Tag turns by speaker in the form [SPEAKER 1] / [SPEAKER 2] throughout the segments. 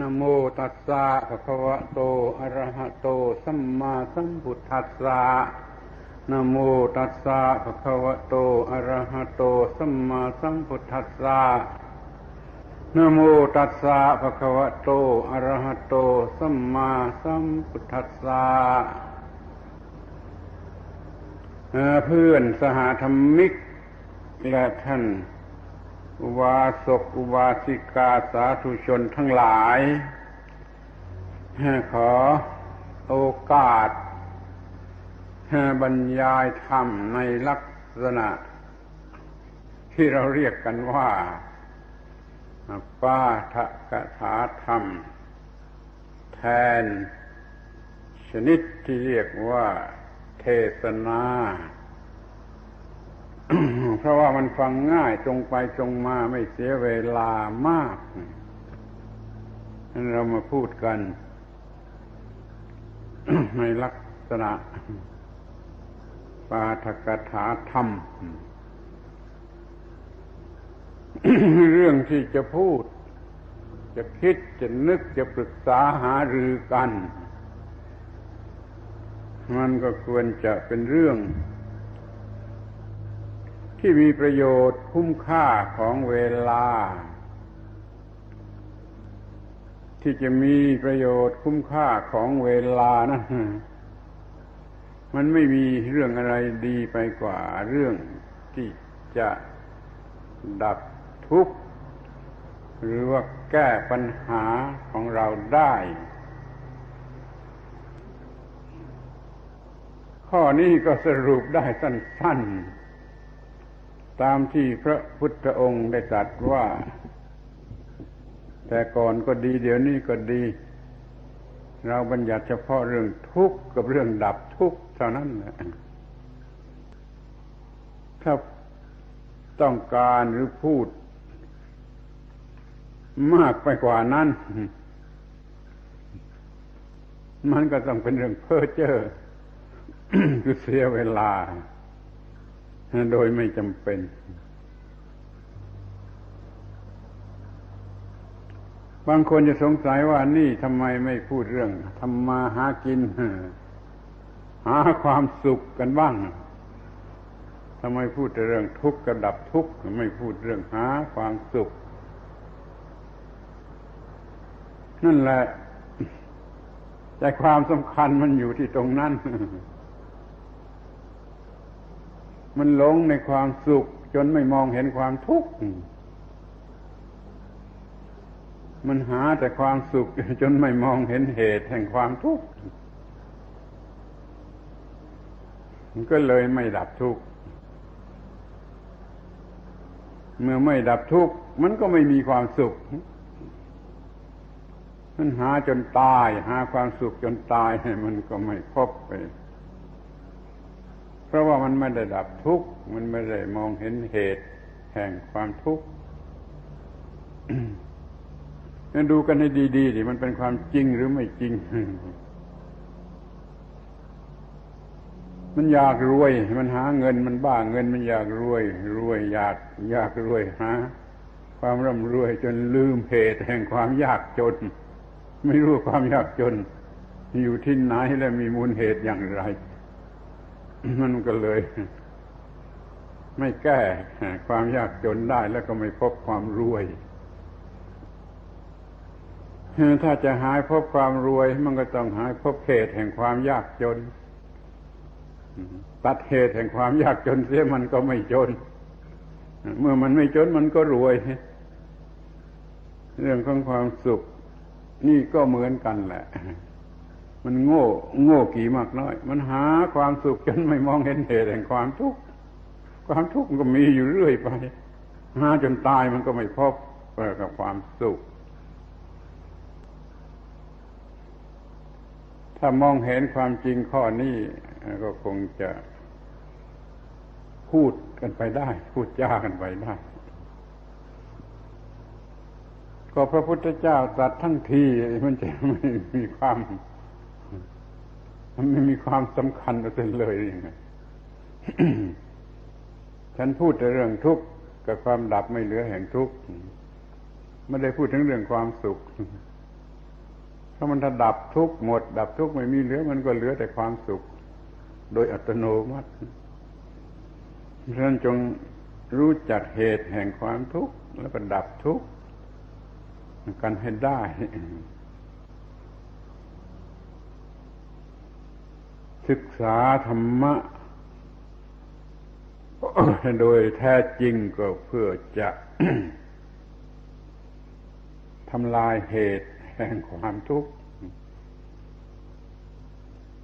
[SPEAKER 1] นโมตัสสะภะคะวะโต อะระหะโต สัมมาสัมพุทธัสสะนโมตัสสะภะคะวะโต อะระหะโต สัมมาสัมพุทธัสสะนโมตัสสะภะคะวะโต อะระหะโต สัมมาสัมพุทธัสสะเพื่อนสหธรรมิกและท่าน อุบาสกอุบาสิกาสาธุชนทั้งหลาย ขอโอกาสบรรยายธรรมในลักษณะ ที่เราเรียกกันว่าป้าทกถาธรรม แทน ชนิดที่เรียกว่าเทศนา เพราะว่ามันฟังง่ายตรงไปตรงมาไม่เสียเวลามากนั้นเรามาพูดกัน ในลักษณะปาทกถาธรรม เรื่องที่จะพูด จะคิดจะนึกจะปรึกษาหารือกัน มันก็ควรจะเป็นเรื่อง ที่มีประโยชน์คุ้มค่าของเวลา ที่จะมีประโยชน์คุ้มค่าของเวลานะ มันไม่มีเรื่องอะไรดีไปกว่าเรื่องที่จะดับทุกข์ หรือว่าแก้ปัญหาของเราได้ ข้อนี้ก็สรุปได้สั้น ๆ ตามที่พระพุทธองค์ได้ตรัสว่า แต่ก่อนก็ดีเดี๋ยวนี้ก็ดี เราบัญญัติเฉพาะเรื่องทุกข์กับเรื่องดับทุกข์เท่านั้นถ้าต้องการหรือพูด มากไปกว่านั้น มันก็ต้องเป็นเรื่องเพ้อเจ้อคือเสียเวลา โดยไม่จำเป็น บางคนจะสงสัยว่านี่ทำไมไม่พูดเรื่องทำมาหากิน หาความสุขกันบ้างทำไมพูดแต่เรื่องทุกข์กระดับทุกข์ไม่พูดเรื่องหาความสุข นั่นแหละใจความสำคัญมันอยู่ที่ตรงนั้น มันหลงในความสุข จนไม่มองเห็นความทุกข์ มันหาแต่ความสุข จนไม่มองเห็นเหตุแห่งความทุกข์ มันก็เลยไม่ดับทุกข์ เมื่อไม่ดับทุกข์ มันก็ไม่มีความสุข มันหาจนตาย หาความสุขจนตายมันก็ไม่พบไป เพราะว่ามันไม่ได้ดับทุกข์ มันไม่ได้มองเห็นเหตุ แห่งความทุกข์งั้นดูกันให้ดีๆดิมันเป็นความจริงหรือไม่จริง มันอยากรวย มันหาเงิน มันบ้าเงิน มันอยากรวย รวยอยากอยากรวยหาความร่ำรวยจนลืมเหตุแห่งความยากจน ไม่รู้ความยากจน อยู่ที่ไหนและมีมูลเหตุอย่างไร มันก็เลย ไม่แก้ความยากจนได้แล้วก็ไม่พบความรวย ถ้าจะหายพบความรวย มันก็ต้องหายพบเหตุแห่งความยากจน ตัดเหตุแห่งความยากจนเสียมันก็ไม่จน เมื่อมันไม่จนมันก็รวย เรื่องของความสุข นี่ก็เหมือนกันแหละ มันโง่ โง่กี่มากน้อย มันหาความสุขจนไม่มองเห็นเหตุแห่งความทุกข์ความทุกข์มันก็มีอยู่เรื่อยไปหาจนตายมันก็ไม่พบกับความสุข ถ้ามองเห็นความจริงข้อนี้ก็คงจะพูดกันไปได้ พูดจ้ากันไปได้ ก็พระพุทธเจ้าตัดทั้งทีมันจะไม่มีความ มันไม่มีความสำคัญอะไรเลยยังไงฉันพูดแต่เรื่องทุกข์กับความดับไม่เหลือแห่งทุกข์ไม่ได้พูดถึงเรื่องความสุขเพรามันถ้าดับทุกข์หมด ดับทุกข์ไม่มีเหลือ มันก็เหลือแต่ความสุข โดยอัตโนมัติฉะนั้นจงรู้จักเหตุแห่งความทุกข์แล้วก็ดับทุกข์กันให้ได้ ศึกษาธรรมะ โดยแท้จริงก็เพื่อจะทำลายเหตุแห่งความทุกข์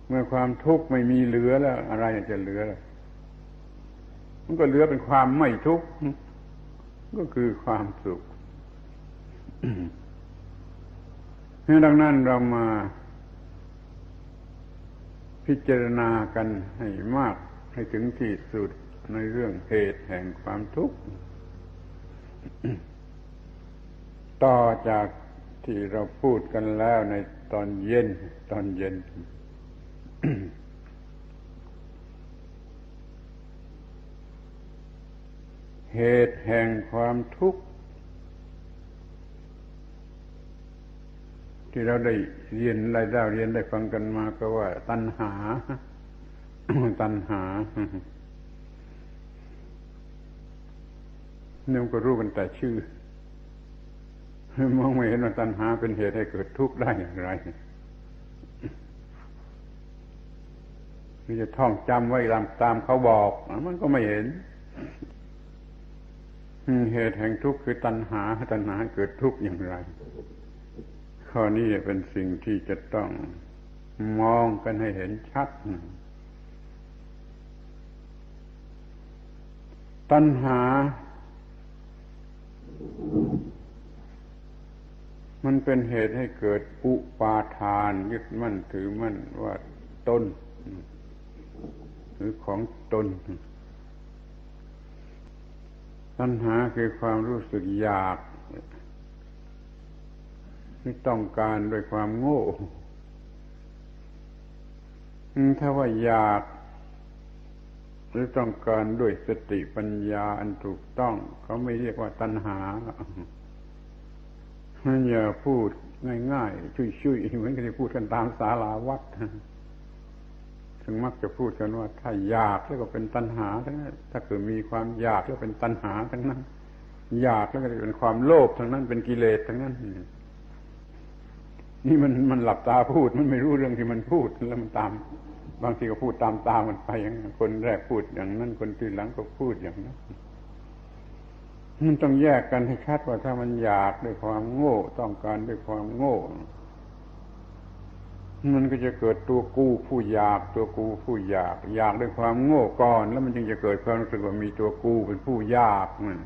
[SPEAKER 1] เมื่อความทุกข์ไม่มีเหลือแล้ว อะไรจะเหลือมันก็เหลือเป็นความไม่ทุกข์ก็คือความสุขดังนั้นเรามา พิจารณากันให้มากให้ถึงที่สุดในเรื่องเหตุแห่งความทุกข์ ต่อจากที่เราพูดกันแล้วในตอนเย็น ตอนเย็น เหตุแห่งความทุกข์ ที่เราได้เรียนได้ได้เรียนได้ฟังกันมาก็ว่า ตัณหา ตัณหาเนี่ยก็รู้กันแต่ชื่อมองไม่เห็นว่าตัณหาเป็นเหตุให้เกิดทุกข์ได้อย่างไรนี่จะท่องจำไว้ตามตามเขาบอก มันก็ไม่เห็นเหตุแห่งทุกข์คือตัณหาตัณหาเกิดทุกข์อย่างไร ข้อนี้เป็นสิ่งที่จะต้องมองกันให้เห็นชัด ตัณหา มันเป็นเหตุให้เกิดอุปาทาน ยึดมั่นถือมั่นว่าตนหรือของตน ตัณหาคือความรู้สึกอยาก ที่ต้องการด้วยความโง่ ถ้าว่าอยาก หรือต้องการด้วยสติปัญญาอันถูกต้อง เขาไม่เรียกว่าตัณหาอย่าพูดง่ายๆชุยๆเหมือนกันที่พูดกันตามศาลาวัดถึงมักจะพูดกันว่า ถ้าอยากแล้วก็เป็นตัณหาทั้งนั้นถ้าเกิดมีความอยากแล้วเป็นตัณหาทั้งนั้นอยากแล้วก็เป็นความโลภทั้งนั้นเป็นกิเลสทั้งนั้น นี่มันมันหลับตาพูดมันไม่รู้เรื่องที่มันพูดแล้วมันตาม บางทีก็พูดตามตามมันไปอย่างคนแรกพูดอย่างนั้นคนที่หลังก็พูดอย่างนั้นมันต้องแยกกันให้ชัดว่าถ้ามันอยากด้วยความโง่ ต้องการด้วยความโง่ มันก็จะเกิดตัวกูผู้อยาก ตัวกูผู้อยาก อยากด้วยความโง่ก่อน แล้วมันจึงจะเกิดความรู้สึกว่ามีตัวกูเป็นผู้อยากมัน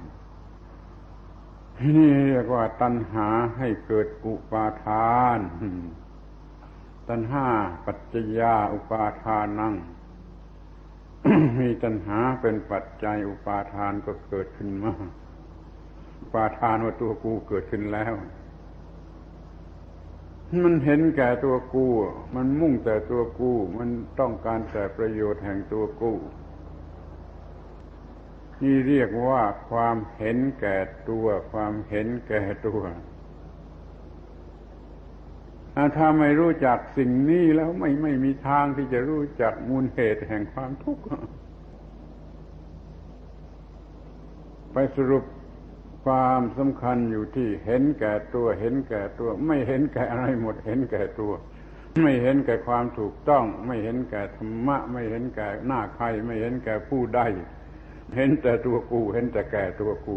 [SPEAKER 1] นี่เรียกว่าตัณหาให้เกิดอุปาทาน ตัณหาปัจจยาอุปาทานัง มีตัณหาเป็นปัจจัยอุปาทานก็เกิดขึ้นมาอุปาทานว่าตัวกูเกิดขึ้นแล้ว มันเห็นแก่ตัวกู มันมุ่งแต่ตัวกู มันต้องการแต่ประโยชน์แห่งตัวกู นี่เรียกว่าความเห็นแก่ตัว ความเห็นแก่ตัว ถ้าไม่รู้จักสิ่งนี้แล้วไม่ไม่มีทางที่จะรู้จักมูลเหตุแห่งความทุกข์ไปสรุปความสำคัญอยู่ที่เห็นแก่ตัว เห็นแก่ตัว ไม่เห็นแก่อะไรหมด เห็นแก่ตัว ไม่เห็นแก่ความถูกต้อง ไม่เห็นแก่ธรรมะ ไม่เห็นแก่หน้าใคร ไม่เห็นแก่ผู้ใด เห็นแต่ตัวกู เห็นแต่แก่ตัวกู